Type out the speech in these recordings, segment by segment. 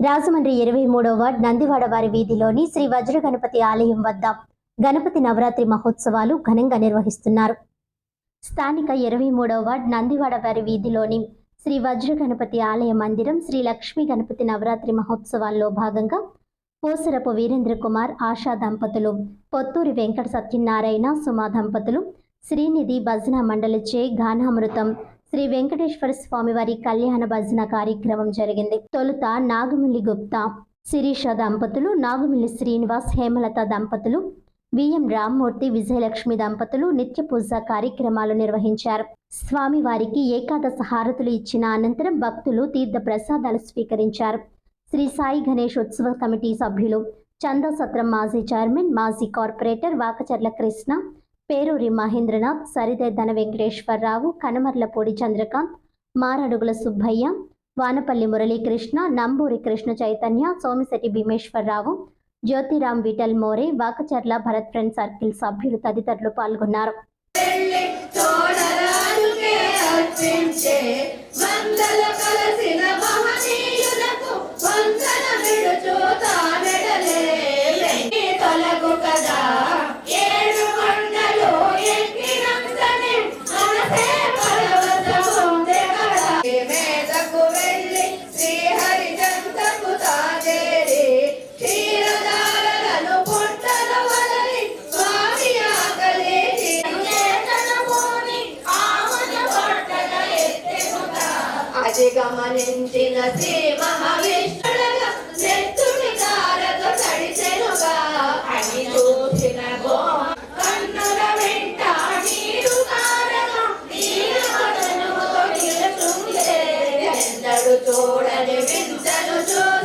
రాజమండ్రి ఇరవై మూడో వార్డ్ నందివాడ వారి వీధిలోని శ్రీ వజ్ర గణపతి ఆలయం వద్ద గణపతి నవరాత్రి మహోత్సవాలు ఘనంగా నిర్వహిస్తున్నారు. స్థానిక ఇరవై మూడో వార్డ్ నందివాడ వారి వీధిలోని శ్రీ వజ్ర గణపతి ఆలయ మందిరం శ్రీ లక్ష్మీ గణపతి నవరాత్రి మహోత్సవాల్లో భాగంగా పోసరపు వీరేంద్ర కుమార్ ఆశా దంపతులు పొత్తూరి వెంకట సత్యనారాయణ సుమా దంపతులు శ్రీనిధి భజన మండలిచే గానామృతం శ్రీ వెంకటేశ్వర స్వామి వారి కళ్యాణ భజన కార్యక్రమం జరిగింది. తొలుత నాగమిల్లి గుప్తా శిరీష దంపతులు నాగమిల్లి శ్రీనివాస్ హేమలత దంపతులు విఎం రామ్మూర్తి విజయలక్ష్మి దంపతులు నిత్య పూజ కార్యక్రమాలు నిర్వహించారు. స్వామివారికి ఏకాదశ హారతులు ఇచ్చిన అనంతరం భక్తులు తీర్థ ప్రసాదాలు స్వీకరించారు. శ్రీ సాయి గణేష్ ఉత్సవ కమిటీ సభ్యులు చందా సత్రం మాజీ చైర్మన్ మాజీ corporator Vakacharla Krishna Peruri Mahendranath Saride Dhana Venkateswararao Kanamarlapudi Chandrakanth Maradugula Subbaiah Vanapalli Muralikrishna Namburi Krishna Chaitanya Somisetti Bheemeswararao Jyothiram Vithal More Vakacharla Bharath friend circle సభ్యులు తదితరులు పాల్గొన్నారు. వందల కలసిన అది శ్రీ మహావిష్ణుడగా నెత్తుడి తారతో తడిసెనుగా అని చూసిన కన్నుల వెంట నీరు చూడని వింతను చూసి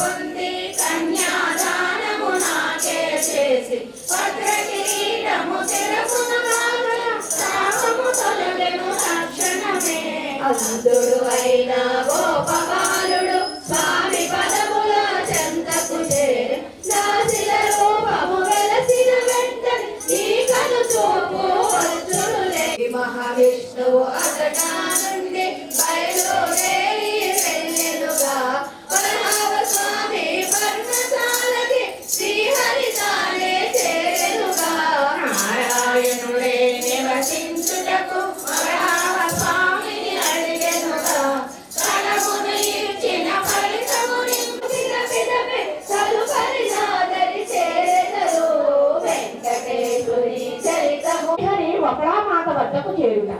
పొంది కన్యాదానము నాకే చేసి భద్రకిరీటము తిరపున కాగల శాపము తొలగెను తక్షణమే. అందుడు అయిన చేరుట